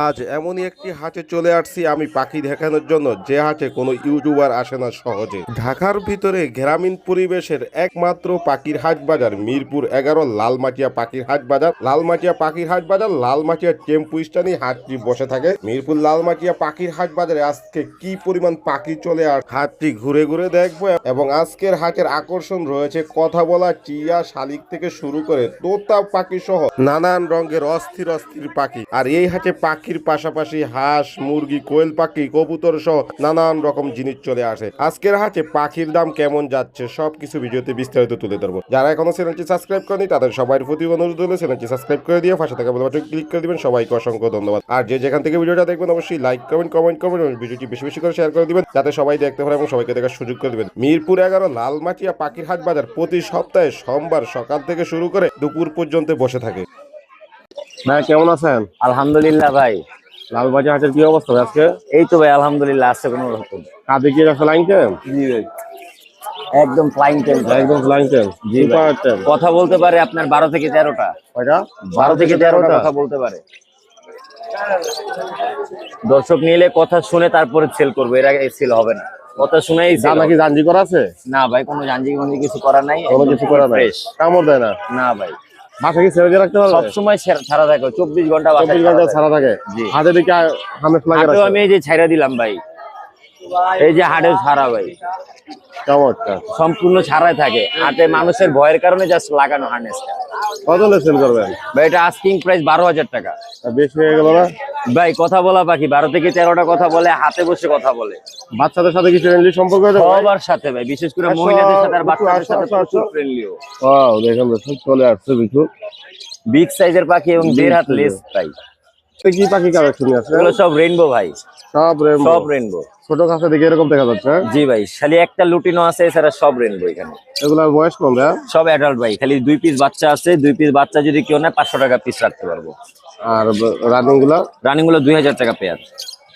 আজ এমনই একটি হাটে চলে আসছি আমি পাখি দেখানোর জন্য। যে হাটে কোনো ইউটিউবার আসে না সহজে। ঢাকার ভিতরে গ্রামীণ পরিবেশের একমাত্র পাখির হাট বাজার মিরপুর এগারো, লালমাটিয়া পাখির হাট বাজার। লালমাটিয়া পাখির হাট বাজার, লালমাটিয়া টেম্পু স্ট্যান্ডে হাটটি বসে থাকে। মিরপুর লালমাটিয়া পাখির হাট বাজারে আজকে কি পরিমাণ পাখি চলে আর হাটটি ঘুরে ঘুরে দেখব এবং আজকের হাটের আকর্ষণ রয়েছে কথা বলা টিয়া শালিক থেকে শুরু করে তোতা পাখি সহ নানান রঙের অস্থির অস্থির পাখি। আর এই হাটে পাখির পাশাপাশি হাঁস, মুরগি, কোয়েল পাখি, কবুতর সহ নানান রকম জিনিস চলে আসে। আজকের হাটে পাখির দাম কেমন যাচ্ছে সবকিছু ভিডিওতে বিস্তারিত তুলে ধরবো। যারা এখনও চ্যানেলটি সাবস্ক্রাইব করেনি তাদের সবার প্রতি অনুরোধ হলো চ্যানেলটি সাবস্ক্রাইব করে দিয়ে পাশে থাকা বেল ক্লিক করে দিবেন। সবাইকে অসংখ্য ধন্যবাদ। আর যে যেখান থেকে ভিডিওটা দেখবেন, অবশ্যই লাইক কমেন্ট কমেন্ট করবেন এবং ভিডিওটি বেশি বেশি করে শেয়ার করে দিবেন, যাতে সবাই দেখতে পারে এবং সবাইকে দেখার সুযোগ করে দিবেন। মিরপুর এগারো লালমাটিয়া পাখির হাট বাজার প্রতি সপ্তাহে সোমবার সকাল থেকে শুরু করে দুপুর পর্যন্ত বসে থাকে। ভাই কেমন আছেন? আলহামদুলিল্লাহ ভাই। লালবাজার হাটের কি অবস্থা আজকে? এই তো ভাই আলহামদুলিল্লাহ আছে কোনো রকম। কাঁদে কি রাখছে লাইন একদম ফ্লাইং একদম জি ভাই। কথা বলতে পারে আপনার বারো থেকে তেরোটা। কয়টা? বারো থেকে তেরোটা কথা বলতে পারে। দর্শক নিলে কথা শুনে তারপরে সেল করব এর আগে সেল হবে না। কথা শুনেই sell নাকি জানজি করা আছে? না ভাই কোনো জানজি গঞ্জি কিছু করা নাই কোনো কিছু করা নাই। কামড় দেয় না। না ভাই। কি ছেড়ে দিয়ে রাখতে পারবে সবসময় সময় ছাড়া থাকে চব্বিশ ঘণ্টা বাসায় চব্বিশ ছাড়া ঘণ্টা থাকে। ছাড়া থাকে জি। হাতে হাটেও আমি এই যে ছাইরা দিলাম ভাই এই যে হাটেও ছাড়া ভাই। চমৎকার। সম্পূর্ণ ছাড়াই থাকে। হাতে মানুষের ভয়ের কারণে জাস্ট লাগানো হার্নেসটা কত লেসেল করবেন? ভাই এটা আস্কিং প্রাইস বারো হাজার টাকা। বেশি হয়ে গেল না? ভাই কথা বলা পাখি বারো থেকে তেরোটা কথা বলে হাতে বসে কথা বলে। বাচ্চাদের সাথে কি ফ্রেন্ডলি সম্পর্ক আছে? সবার সাথে ভাই বিশেষ করে মহিলাদের সাথে আর বাচ্চাদের সাথে প্রচুর ফ্রেন্ডলিও ওয়াও দেখেন চলে আসছে কিছু বিগ সাইজের পাখি এবং দেড় হাত লেস তাই কি পাখি কালেকশন আছে? এগুলো সব রেইনবো ভাই। সব রেমবো সব রেইনবো ছোট কাছে দেখে এরকম দেখা যাচ্ছে হ্যাঁ? জি ভাই খালি একটা লুটিনো আছে এছাড়া সব রেইনবো এখানে। এগুলার বয়স কম হ্যাঁ? সব অ্যাডাল্ট ভাই খালি দুই পিস বাচ্চা আছে দুই পিস বাচ্চা যদি কেউ নেয় পাঁচশো টাকা পিস রাখতে পারব। আর রানিংগুলা? রানিংগুলো দুই হাজার টাকা পেয়ার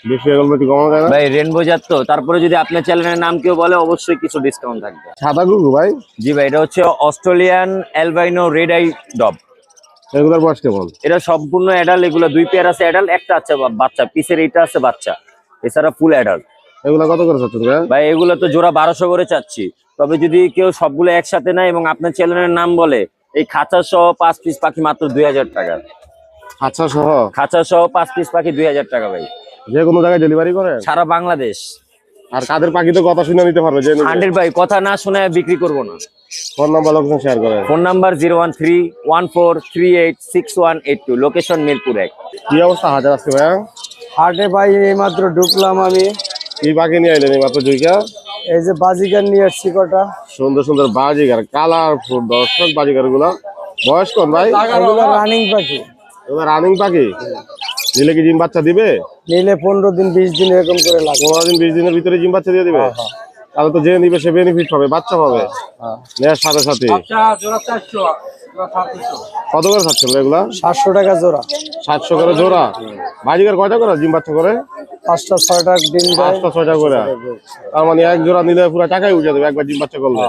বেশি হয়ে গেল একটু কমানো যায় না? ভাই রেনবো জাত তো তারপরে যদি আপনার চ্যানেলের নাম কেউ বলে অবশ্যই কিছু ডিসকাউন্ট থাকবে। সাদা গুগু ভাই? জি ভাই এটা হচ্ছে Australian albino red eye dove এগুলার বয়স কেমন এটা সম্পূর্ণ অ্যাডাল্ট এগুলো দুই পেয়ার আছে অ্যাডাল্ট একটা আছে বাচ্চা পিসের এইটা আছে বাচ্চা এছাড়া ফুল অ্যাডাল্ট এগুলা কত করে চাচ্ছেন ভাই ভাই এগুলো তো জোড়া বারোশো করে চাচ্ছি। তবে যদি কেউ সবগুলো একসাথে নেয় এবং আপনার চ্যানেলের নাম বলে এই খাঁচা সহ পাঁচ পিস পাখি মাত্র দুই হাজার টাকা। খাঁচা সহ খাঁচা সহ পাঁচ পিস পাখি দুই হাজার টাকা ভাই। যে কোনো জায়গায় ডেলিভারি করে? সারা বাংলাদেশ। আর কাদের পাখি তো কথা শুনে নিতে পারবে যে হান্ড্রেড ভাই কথা না শুনে বিক্রি করব না। ফোন নাম্বার লোকেশন শেয়ার করে phone number zero one three one four three eight six one eight two location Mirpur এক। কি অবস্থা হাজার আসছে ভাইয়া? হাটে ভাই এইমাত্র ঢুকলাম আমি। কি পাখি নিয়ে আইলেন এই মাত্র দুইটা? এই যে বাজিকার নিয়ে আসছি কটা। সুন্দর সুন্দর বাজিগার কালারফুল দর্শক বাজিগারগুলা বয়স কোন ভাই? রানিং পাখি। এবার রানিং পাখি? দিলে কি জিম বাচ্চা দিবে? নিলে পনেরো দিন বিশ দিন এরকম করে লাগে পনেরো দিন বিশ দিনের ভিতরে জিম বাচ্চা দিয়ে দিবে? তাহলে তো যে নিবে সে বেনিফিট পাবে বাচ্চা পাবে। নেওয়ার সাথে সাথে। কত করে খাচ্ছেন এগুলা? সাতশো টাকা জোড়া। সাতশো করে জোড়া? বাজিগার কয়টা করে জিম বাচ্চা করে? পাঁচটা ছয়টা ডিম দেয়। পাঁচটা ছয়টা করে। তার মানে এক জোড়া নিলে পুরো টাকাই উঠে দেবে একবার ডিম বাচ্চা করলে।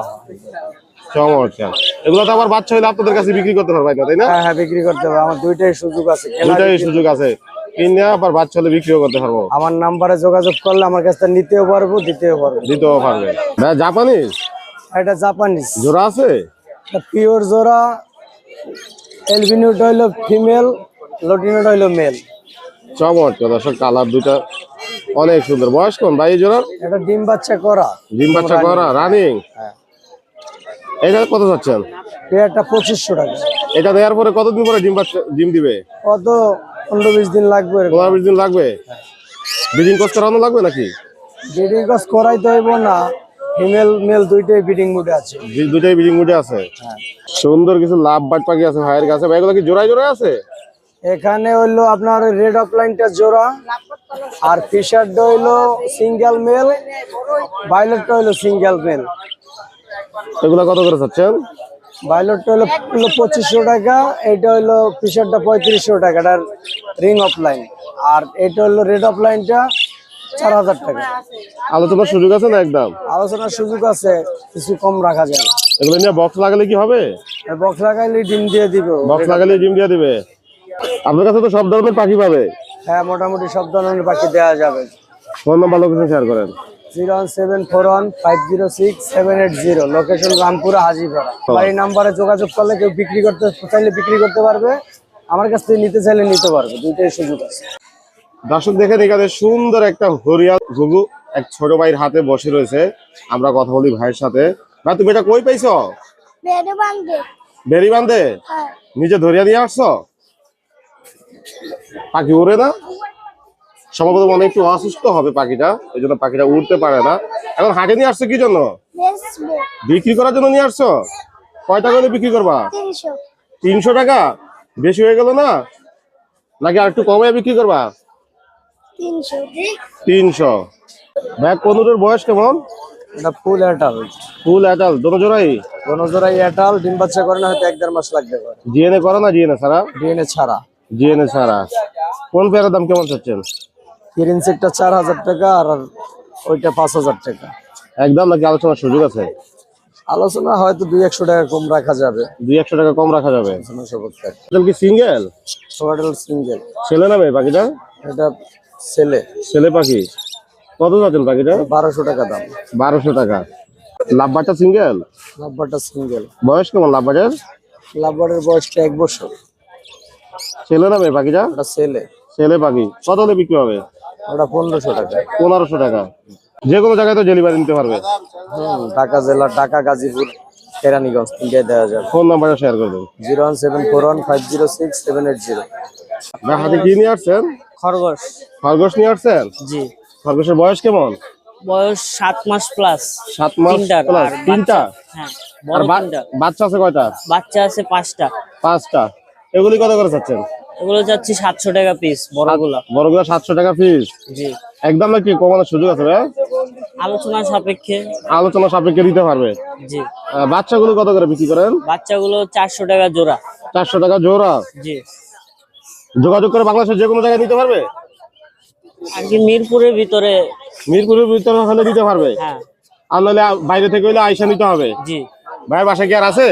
চমৎকার এগুলো তো আবার বাচ্চা হইলে আপনাদের কাছে বিক্রি করতে পারবে না তাই না? হ্যাঁ হ্যাঁ বিক্রি করতে হবে। আমার দুইটাই সুযোগ আছে বিক্রি। সুযোগ আছে। কিনে আবার বাচ্চা হলে বিক্রিও করতে পারব। আমার নাম্বারে যোগাযোগ করলে আমার কাছে নিতেও পারব দিতেও পারব। দিতেও পারবে। ভাই জাপানিজ? এটা জাপানিজ। জোড়া আছে? পিওর জোড়া এলবিনিউট হইল ফিমেল লটিনুট হইল মেল চমৎকার দর্শক কালার দুটা অনেক সুন্দর। বয়স কোন ভাই জোড়ার? এটা ডিম বাচ্চা করা। ডিম বাচ্চা করা রানিং হ্যাঁ। এটা কত চাচ্ছেন? পেয়ারটা পঁচিশশো টাকা। এটা দেওয়ার পরে কতদিন পরে ডিম বাচ্চা ডিম দিবে? কত পনেরো বিশ দিন লাগবে পনেরো বিশ দিন লাগবে? ব্রিডিং কোর্স করানো লাগবে নাকি? ব্রিডিং কাজ করাইতে হইব না ফিমেল মেল দুইটাই ব্রিডিং মুডে আছে। দু- দুটাই ব্রিডিং মুডে আছে? সুন্দর কিছু লাভ বাট পাখি আছে ভাইয়ের কাছে। ভাই এগুলো কি জোড়ায় জোড়ায় আছে? এখানে হইল আপনার রেড অফলাইনটা জোড়া আর ফিশারটা হইল সিঙ্গেল মেল ভাইলটটা হইল সিঙ্গেল মেল। এগুলো কত করে চাচ্ছেন? ভাইলটটা হইল হইল পঁচিশশো টাকা এটা হইল ফিশারটা পঁয়ত্রিশশো টাকা এটার রিং অফলাইন আর এটা হইল রেড অফলাইনটা চার হাজার টাকা। আলোচনার সুযোগ আছে না একদম? আলোচনার সুযোগ আছে কিছু কম রাখা যায়। এগুলো নিয়ে বক্স লাগালে কি হবে? বক্স লাগাইলে ডিম দিয়ে দিব। বক্স লাগালে ডিম দিয়ে দিবে। আপনার কাছে তো সব ধরনের পাখি পাবে। হ্যাঁ মোটামুটি সব ধরনের পাখি দেওয়া যাবে। ফোন নাম্বার লোকেশন শেয়ার করেন। Zero one seven four one five zero six seven eight zero. Location Rampura Hajipara আমার এই নাম্বারে যোগাযোগ করলে কেউ বিক্রি করতে চাইলে বিক্রি করতে পারবে। আমার কাছ থেকে নিতে চাইলে নিতে পারবে দুইটাই সুযোগ আছে। দর্শক দেখেন এখানে সুন্দর একটা হরিয়াল ঘুঘু এক ছোট ভাইয়ের হাতে বসে রয়েছে। আমরা কথা বলি ভাইয়ের সাথে। ভাই তুমি এটা কই পাইছো? বেড়ে বান্ধে বেরি বান্ধে হ্যাঁ। নিজে ধরিয়া দিয়ে আসছো? পাখি উড়ে না? সম্ভবত মনে একটু অসুস্থ হবে পাখিটা ওই জন্য পাখিটা উঠতে পারে না। এখন হাটে নিয়ে আসছো কি জন্য? বিক্রি করার জন্য নিয়ে আসছো? কয় টাকা হলে বিক্রি করবা? তিনশো। টাকা? বেশি হয়ে গেল না? নাকি আর একটু কমে বিক্রি করবা? তিনশো তিনশো। ব্যাগ পনেরোর বয়স কেমন? এটা ফুল ফুল দোনো জোড়াই? কোনো জোড়াই এটাল ডিম বাচ্চা করে না হয়তো এক দেড় মাস লাগবে করো। না জিএনএ ছাড়া? ডিএনএ ছাড়া। ছাড়া। কোন পেয়ারের দাম কেমন চাচ্ছেন? কিরিন সেটটা চার হাজার টাকা আর ওইটা পাঁচ হাজার টাকা। একদম নাকি আলোচনার সুযোগ আছে? আলোচনা হয়তো দুই একশো টাকা কম রাখা যাবে। দুই একশো টাকা কম রাখা যাবে। কি সিঙ্গেল সিঙ্গেল ছেলে নামে পাখিটা এটা ছেলে। ছেলে পাখি। কত যাচ্ছেন পাখিটা? বারোশো টাকা দাম। বারোশো টাকা। লাভবারটা সিঙ্গেল লাভবারটা সিঙ্গেল বয়স কেমন লাভবারের? লাভবারের বয়সটা এক বছর। ছেলে নামে পাখিটা? ছেলে। ছেলে পাখি। কত হলে বিক্রি হবে? ওটা পনেরোশো টাকা। পনেরোশো টাকা। যে কোনো জায়গায় তো ডেলিভারি নিতে পারবে। ঢাকা জেলা ঢাকা গাজীপুর কেরানীগঞ্জ তিনটায় দেওয়া যাবে। ফোন নাম্বারটা শেয়ার করে দেবেন। Zero one seven four one five zero six seven eight zero. হাতে কি নিয়ে আসছেন? খরগোশ। খরগোশ নিয়ে আসছেন? জি। খরগোশের বয়স কেমন? বয়স সাত মাস প্লাস সাত মাস তিনটার তিনটা? হ্যাঁ আর বাচ্চা আছে কয়টা বাচ্চা আছে পাঁচটা। পাঁচটা। এগুলি কত করে চাচ্ছেন? এগুলো যাচ্ছে সাতশো টাকা পিস বড়গুলা। বড়গুলো সাতশো টাকা পিস জি। একদম নাকি কমানোর সুযোগ আছে ভাই আলোচনা সাপেক্ষে। আলোচনা সাপেক্ষে দিতে পারবে। জি। বাচ্চাগুলো কত করে বিক্রি করেন? বাচ্চাগুলো চারশো টাকা জোড়া। চারশো টাকা জোড়া? জি। যোগাযোগ করে বাংলাদেশের যে কোনো জায়গায় দিতে পারবে? আর কি মিরপুরের ভিতরে। মিরপুরের ভিতরে হলে দিতে পারবে? হ্যাঁ। আর নাহলে বাইরে থেকে হলে আইসা নিতে হবে? জি। ভাইয়ের বাসায় কি আর আছে?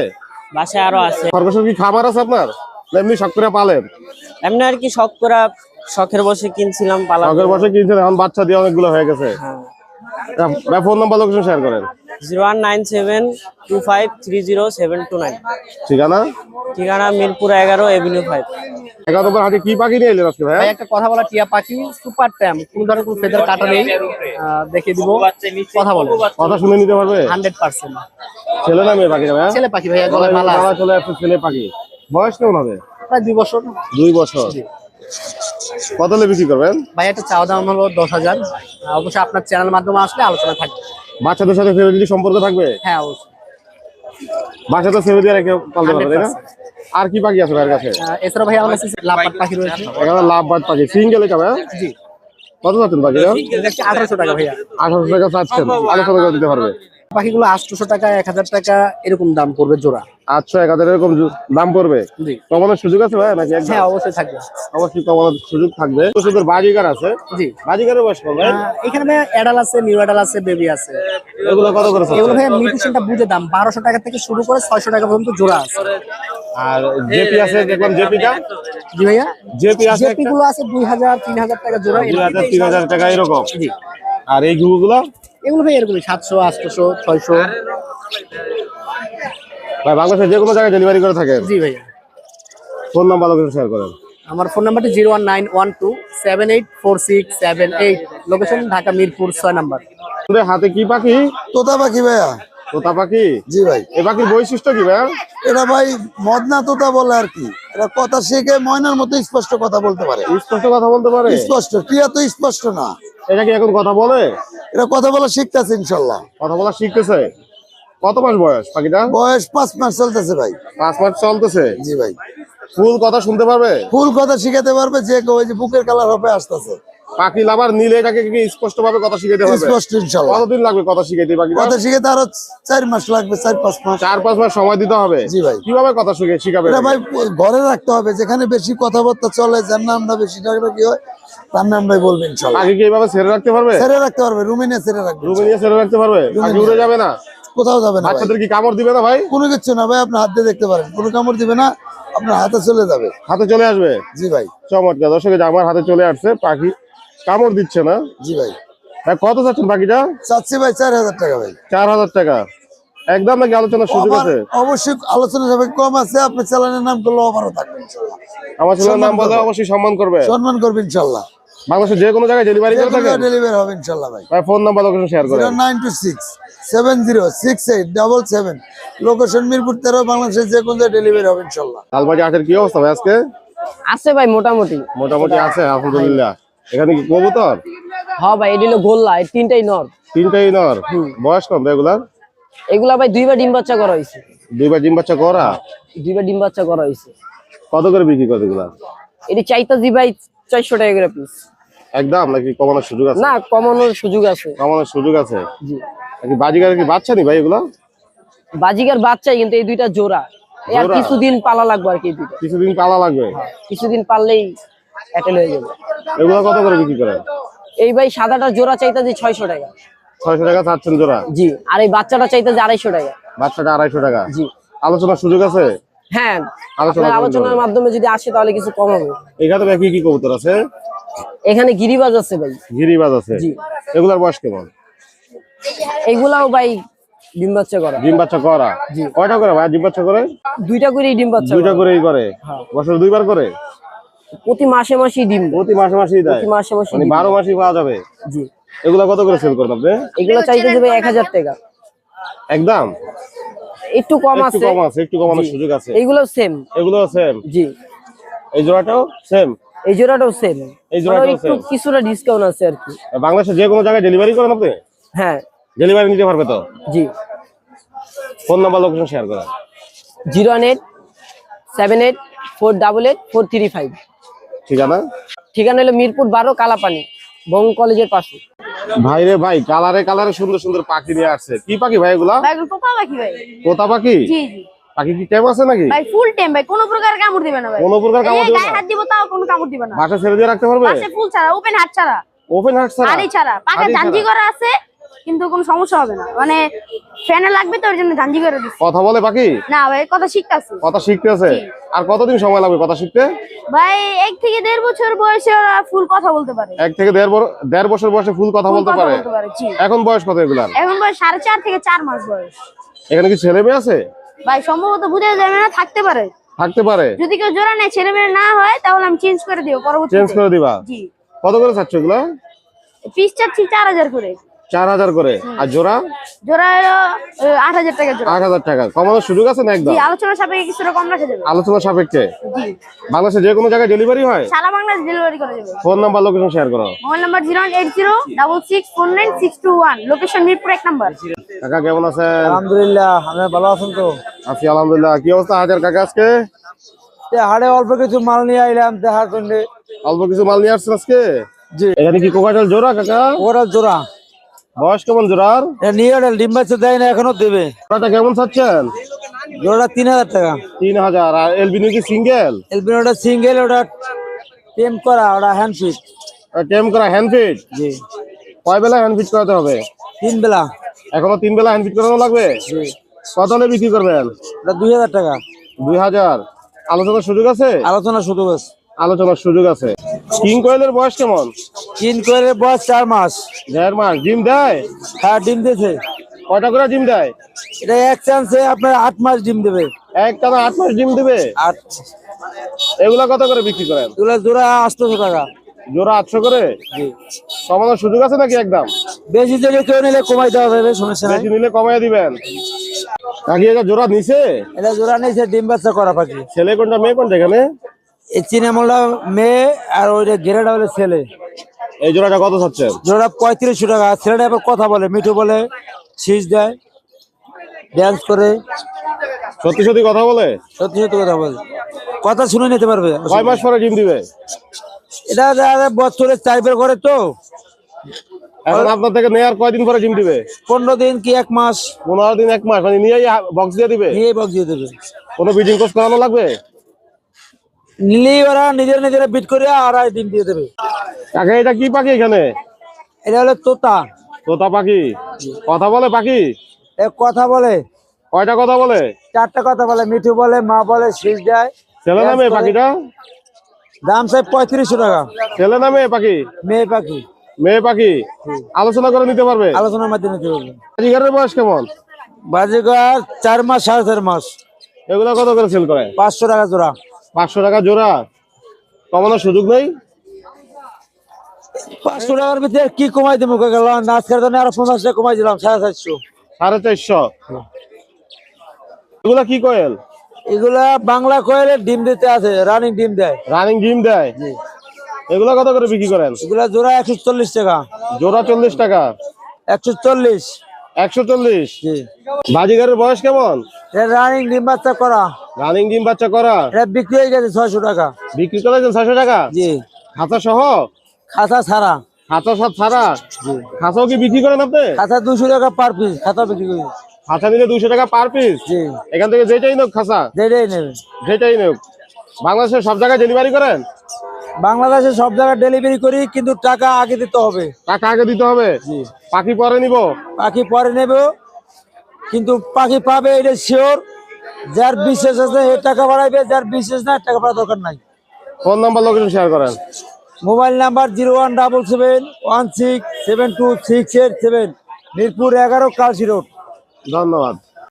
বাসায় আরও আছে। খরগোশের কি খাবার আছে আপনার? এমনি শখ করে পালেন? এমনি আর কি শখ করা শখের বসে কিনছিলাম পালা শখের বসে কিনছেন এখন বাচ্চা দিয়ে অনেকগুলো হয়ে গেছে। হ্যাঁ। ফোন নাম্বার লোকেশন শেয়ার করেন। Zero one nine seven two five three zero seven two nine. ঠিকানা? ঠিকানা মিরপুর এগারো এভিনিউ ফাইভ। এগারো নম্বর হাতে কি পাখি নিয়ে এলেন আজকে ভাই? ভাই একটা কথা বলা টিয়া পাখি সুপার ট্যাম। কোন ধরনের কোনো ফেদার কাটা নেই। দিব। কথা বলে কথা শুনে নিতে পারবে? Hundred percent. ছেলে না মেয়ে পাখি ছেলে পাখি ভাইয়া গলায় মালা চলে আসছে ছেলে পাখি। বয়স কেমন হবে? প্রায় দুই বছর। দুই বছর। কত হলে বিক্রি করবেন? ভাই একটা চাওয়া দাম হলো দশ হাজার। অবশ্যই আপনার চ্যানেল মাধ্যমে আসলে আলোচনা থাকবে। বাচ্চাদের সাথে ফ্যামিলি সম্পর্ক থাকবে? হ্যাঁ অবশ্যই। বাচ্চাদের ছেড়ে দিয়ে রেখে পালতে পারবে তাই না? আর কি পাখি আছে ভাইয়ের কাছে? এছাড়া ভাই আমার কাছে লাভবাট পাখি রয়েছে। এখানে লাভবাদ পাখি। সিঙ্গেল এটা ভাই জি। কত টাকা ভাইয়া। আঠারোশো টাকা চাচ্ছেন। আলোচনা করে দিতে পারবে। পাখিগুলো আটশোশো টাকা এক হাজার টাকা এরকম দাম পড়বে জোড়া। আটশো এক হাজার এরকম দাম পড়বে? কমানোর সুযোগ আছে ভাই? নাকি হ্যাঁ অবশ্যই থাকবে। অবশ্যই কমানোর সুযোগ থাকবে। সুন্দর বাজিকার আছে। জি। বাজিকারের বয়স কত এখানে ভাই অ্যাডাল আছে নিউ অ্যাডাল আছে বেবি আছে। এগুলো কত করে এগুলো ভাই মিউটেশনটা বুঝে দাম। বারোশো টাকা থেকে শুরু করে ছয়শো টাকা পর্যন্ত জোড়া আছে। আর জেপি আছে দেখলাম জেপিটা? জি ভাইয়া? জেপি আছে জেপি গুলো আছে দুই হাজার তিন হাজার টাকা জোড়া। দুই হাজার তিন হাজার টাকা এরকম। জি। আর এই ঘুঘুগুলো এগুলো ভাই এরকমই সাতশো আটশোশো ছয়শো। ভাই বাংলাদেশের যে কোনো জায়গায় ডেলিভারি করে থাকেন। জি ভাইয়া ফোন নাম্বার লোকেশন শেয়ার করেন। আমার ফোন নাম্বারটি zero one nine one two seven eight four six seven eight. Location Dhaka Mirpur ছয় নাম্বার। আপনাদের হাতে কি পাখি? তোতা পাখি ভাইয়া। তোতা পাখি? জি ভাই। এ পাখির বৈশিষ্ট্য কি ভাই এটা ভাই মদনা তোতা বলে আর কি। এটা কথা শিখে ময়নার মতো স্পষ্ট কথা বলতে পারে। স্পষ্ট কথা বলতে পারে? স্পষ্ট ক্রিয়া তো স্পষ্ট না। এটা কি এখন কথা বলে? এটা কথা বলা শিখতেছে ইনশাল্লাহ। কথা বলা শিখতেছে। কত মাস বয়স পাখিটা? বয়স পাঁচ মাস চলতেছে ভাই। পাঁচ মাস চলতেছে? জি ভাই। ফুল কথা শুনতে পারবে? ফুল কথা শিখাতে পারবে যে কে ওই যে বুকের কালার হবে আসতেছে। পাখি লাভার নিলে এটাকে কি স্পষ্ট ভাবে কথা শিখাতে হবে? স্পষ্ট ইনশাল্লাহ। কতদিন লাগবে কথা শিখাইতে পাখিটা কথা শিখাতে আরও চার মাস লাগবে চার পাঁচ মাস। চার পাঁচ মাস সময় দিতে হবে? জি ভাই। কীভাবে কথা শিখে শিখাবে এটা ভাই ঘরে রাখতে হবে যেখানে বেশি কথাবার্তা চলে যার নামটা বেশি টাকা কি হয় তার নামটাই বলবে ইনশাল্লাহ। পাখি কি এইভাবে ছেড়ে রাখতে পারবে? ছেড়ে রাখতে পারবে রুমে নিয়ে ছেড়ে রাখবে। রুমে নিয়ে ছেড়ে রাখতে পারবে? পাখি উড়ে যাবে না? কোথাও যাবে না ভাই। বাচ্চাদের কি কামড় দিবে না ভাই? কোনো কিছু না ভাই আপনি হাত দিয়ে দেখতে পারেন। কোনো কামড় দিবে না আপনার হাতে চলে যাবে। হাতে চলে আসবে? জি ভাই। চমৎকার। দর্শক আমার হাতে চলে আসছে পাখি কামড় দিচ্ছে না? জি ভাই। ভাই কত চাচ্ছেন পাখিটা চাচ্ছি ভাই চার হাজার টাকা ভাই। চার হাজার টাকা। একদম নাকি আলোচনার সুযোগ আছে? অবশ্যই আলোচনা যাবে কম আছে আপনি চ্যানেলের নাম করলে আমারও থাকবে আমার ছেলের নাম করব। অবশ্যই সম্মান করবে। সম্মান করবে ইনশাল্লাহ। বাংলাদেশের যে কোনো জায়গায় ডেলিভারি করে থাকেন? ডেলিভারি হবে ইনশাল্লাহ ভাই। ভাই ফোন নাম্বার লোকেশন শেয়ার করেন nine two six seven zero six eight double seven location Mirpur তেরো বাংলাদেশের যে কোনো জায়গায় ডেলিভারি হবে ইনশাল্লাহ। লালবাজি আটের কি অবস্থা ভাই আজকে? আছে ভাই মোটামুটি। মোটামুটি আছে আলহামদুলিল্লাহ। এখানে কি কবুতর? হ্যাঁ ভাই এটি হলো গোল্লা এই তিনটাই নর। তিনটাই নর। বয়স কম এগুলার? এগুলা ভাই দুইবার ডিম বাচ্চা করা হয়েছে। দুইবার ডিম বাচ্চা করা? দুইবার ডিম বাচ্চা করা হয়েছে। কত করে বিক্রি করে এগুলা? এটি চাইতাছি ভাই চারশো টাকা করে পিস একদম? নাকি কমানোর সুযোগ আছে? না কমানোর সুযোগ আছে। কমানোর সুযোগ আছে? জি। নাকি বাজিগার কি বাচ্চা নি ভাই এগুলা? বাজিকার বাচ্চাই কিন্তু এই দুইটা জোড়া। আর কিছুদিন পালা লাগবে আর কি কিছুদিন পালা লাগবে? কিছুদিন পারলেই অ্যাটেল হয়ে যাবে। এগুলা কত করে বিক্রি করেন এই ভাই সাদাটা জোড়া চাইতাছি ছয়শো টাকা। ছয়শো টাকা চাচ্ছেন জোড়া? জি আর এই বাচ্চাটা চাইতাছি আড়াইশো টাকা। বাচ্চাটা আড়াইশো টাকা? জি। আলোচনার সুযোগ আছে? হ্যাঁ আলোচনা আলোচনার মাধ্যমে যদি আসে তাহলে কিছু কম হবে। এখানে ভাই কি কি কবুতর আছে? এখানে গিরিবাজ আছে ভাই। গিরিবাজ আছে। জি। এগুলার বয়স কেমন? এইগুলাও ভাই ডিম বাচ্চা করা। ডিম বাচ্চা করা? কয়টা করে ভাই? ডিম বাচ্চা করে? দুইটা করেই ডিম বাচ্চা দুইটা করেই করে? বছর দুইবার করে? প্রতি মাসে মাসেই ডিম প্রতি মাসে মাসেই দেয়? প্রতি মাসে মাসে মানে ডিম বারো মাসই পাওয়া যাবে? জি। এগুলা কত করে সেল করেন আপনি? এগুলো ভাই এক হাজার টাকা। একদম? একটু কম আছে। একটু কম আছে একটু কমানোর। সুযোগ আছে। এগুলো সেম এগুলো সেম জি। এই জোড়াটাও সেম এই জোড়াটাও সেম এই জোড়াটাও একটু কিছুটা ডিসকাউন্ট আছে আর কি। বাংলাদেশে যে কোনো জায়গায় ডেলিভারি করেন আপনি? হ্যাঁ। ডেলিভারি নিতে পারবে তো? জি। ফোন নাম্বার লোকেশন শেয়ার করেন। Zero eight seven eight four double eight four three five. ঠিকানা? ঠিকানা হলো মিরপুর বারো কালাপানি বং কলেজের পাশে। ভাই রে ভাই কালারে কালারে সুন্দর সুন্দর পাখি নিয়ে আসছে। কি পাখি ভাই এগুলা? পোকা পাখি ভাই। পাখি? জি জি। পাখি কি টাইম আছে নাকি? ভাই ফুল টাইম ভাই কোনো প্রকার কামড় দিবে না ভাই। কোনো প্রকার কামড় দিবে গায়ে হাত দিব তাও কোনো কামড় দিবে না। বাসা ছেড়ে দিয়ে রাখতে পারবে? ফুল ছাড়া ওপেন হাত ছাড়া। ওপেন হার্ট ছাড়া? জাঞ্জি করা আছে কিন্তু কোনো সমস্যা হবে না। মানে ফ্যানে লাগবে তো ওর জন্য জাঞ্জি করে দিচ্ছি কথা বলে পাখি না ভাই কথা শিখতেছি। কথা শিখতে আছে আর কতদিন সময় লাগবে কথা শিখতে? ভাই এক থেকে দেড় বছর বয়সে ওরা ফুল কথা বলতে পারে। এক থেকে দেড় দেড় বছর বয়সে ফুল কথা বলতে পারে? এখন বয়স কত এগুলার? এখন বয়স সাড়ে চার থেকে চার মাস বয়স। এখানে কি ছেলে মেয়ে আছে? ভাই সম্ভবত বুঝে যাবে না থাকতে পারে। থাকতে পারে? যদি কেউ জোড়া নেয় ছেলে মেয়ে না হয় তাহলে আমি চেঞ্জ করে দিব চেঞ্জ করে দিবা? জি। কত করে চাচ্ছ এগুলা? পিস চাচ্ছি চার হাজার করে। চার হাজার করে। আর জোড়া? জোড়া হলো আট হাজার টাকা আট হাজার টাকা। কমানোর সুযোগ আছে না একদম? আলোচনা সাপেক্ষে কিছুটা কম রাখা যাবে। আলোচনা সাপেক্ষে? বাংলাদেশে যে কোনো জায়গায় ডেলিভারি হয়? সারা বাংলাদেশ ডেলিভারি করা যাবে ফোন নাম্বার লোকেশন শেয়ার করো। Mobile number zero eight zero double six four nine six two one. Location Mirpur এক নাম্বার। কাকা কেমন আছেন? আলহামদুলিল্লাহ আমি ভালো আছেন তো। আছি আলহামদুলিল্লাহ। কি অবস্থা হাজার কাকা আজকে? হাড়ে অল্প কিছু মাল নিয়ে আইলাম দেখার জন্য। অল্প কিছু মাল নিয়ে আসছেন আজকে? জি। এখানে কি কোকাটেল জোড়া কাকা? ওরা জোড়া। বয়স কেমন জোড়ার নিয়ে ওটা ডিম বাচ্চা দেয় না এখনও দেবে। জোড়াটা কেমন চাচ্ছেন? জোড়া তিন হাজার টাকা। তিন হাজার আর এলবিনি কি সিঙ্গেল? এলবিন ওটা সিঙ্গেল ওটা টেম করা ওটা হ্যান্ড ফিট টেম করা হ্যান্ড ফিট জি। কয় বেলা হ্যান্ড ফিট করাতে হবে? তিন বেলা। এখনও তিন বেলা হ্যান্ড ফিট করানো লাগবে? কত হলে বিক্রি করবেন? ওটা দুই হাজার টাকা। দুই হাজার। আলোচনার সুযোগ আছে? আলোচনা শুধু বাস আলোচনার সুযোগ আছে। কিং কোয়েলের বয়স কেমন? তিন করে বয়স চার মাস। দেড় মাস। ডিম দেয়? হ্যাঁ ডিম দিয়েছে। কয়টা করে ডিম দেয়? এটা এক চান্সে আপনার আট মাস ডিম দেবে। এক টানা আট মাস ডিম দেবে? আট। এগুলা কত করে বিক্রি করেন? এগুলো জোড়া আটশোশো টাকা। জোড়া আটশো করে? কমানোর সুযোগ আছে নাকি একদম? বেশি থেকে কেউ নিলে কমাই দেওয়া যাবে সমস্যা বেশি নিলে কমাই দিবেন। কাকি এটা জোড়া নিছে? এটা জোড়া নিয়েছে ডিম বাচ্চা করা পাখি। ছেলে কোনটা মেয়ে কোনটা এখানে? চিনামলটা মেয়ে আর ওইটা গেরাটা হলে ছেলে। এই জোড়াটা কত চাচ্ছেন? জোড়া পঁয়ত্রিশশো টাকা। ছেলেটা এবার কথা বলে মিঠু বলে শীষ দেয় ড্যান্স করে। সত্যি সত্যি কথা বলে? সত্যি সত্যি কথা বলে। কথা শুনে নিতে পারবে। কয় মাস পরে ডিম দিবে? এটা বছরে চাইবার করে তো। এখন আপনার থেকে নেয়ার কয়দিন পরে ডিম দিবে? পনেরো দিন কি এক মাস? পনেরো দিন এক মাস। মানে নিয়েই বক্স দিয়ে দিবে? নিয়ে বক্স দিয়ে দেবে। কোনো বিডিং কোর্স করানো লাগবে? নিলেই ওরা নিজেরা নিজেরা বিট করে আড়াই ডিম দিয়ে দেবে। কাকা এটা কি পাখি এখানে? এটা হলো তোতা। তোতা পাখি। কথা বলে পাখি? এ কথা বলে। কয়টা কথা বলে? চারটা কথা বলে। মিঠু বলে মা বলে শীষ দেয়। ছেলে না মেয়ে পাখিটা? দাম চাই পঁয়ত্রিশশো টাকা। ছেলে না মেয়ে পাখি? মেয়ে পাখি। মেয়ে পাখি? আলোচনা করে নিতে পারবে? আলোচনার মাধ্যমে নিতে পারবে। বাজিগারের বয়স কেমন? বাজিগার চার মাস সাড়ে চার মাস। এগুলো কত করে সেল করে? পাঁচশো টাকা জোড়া। পাঁচশো টাকা জোড়া। কমানোর সুযোগ নেই? পাঁচশো টাকার ভিতরে কি কমাই দেবো গেল আজকের জন্য আরও পঞ্চাশ টাকা কমাই দিলাম সাড়ে চারশো। সাড়ে চারশো? এগুলা কি কোয়েল? এগুলা বাংলা কোয়েলে ডিম দিতে আছে রানিং ডিম দেয়। রানিং ডিম দেয়? এগুলা কত করে বিক্রি করেন? এগুলা জোড়া একশো চল্লিশ টাকা। জোড়া চল্লিশ টাকা? একশো চল্লিশ। একশো চল্লিশ? বাজিগারের বয়স কেমন? রানিং ডিম বাচ্চা করা। রানিং ডিম বাচ্চা করা? এটা বিক্রি হয়ে গেছে ছয়শো টাকা। বিক্রি করেছেন ছয়শো টাকা? জি। খাঁচা সহ? খাতা ছাড়া। খাঁচা সব ছাড়া? খাঁচাও কি বিক্রি করেন আপনি? খাতা দুশো টাকা পার পিস খাতা বিক্রি করি। খাঁচা নিলে দুশো টাকা পার পিস জি। এখান থেকে যেটাই নোক খাঁচা যেটাই নেবে। যেটাই নোক বাংলাদেশের সব জায়গায় ডেলিভারি করেন? বাংলাদেশে সব জায়গায় ডেলিভারি করি কিন্তু টাকা আগে দিতে হবে। টাকা আগে দিতে হবে? পাখি পরে নিব? পাখি পরে নেব কিন্তু পাখি পাবে এটা শিওর যার বিশেষ আছে এর টাকা বাড়াইবে যার বিশেষ না টাকা বাড়া দরকার নাই। ফোন নাম্বার লোকেশন শেয়ার করেন। Mobile number zero one double seven one six seven two six eight seven Mirpur এগারো কালসি রোড। ধন্যবাদ।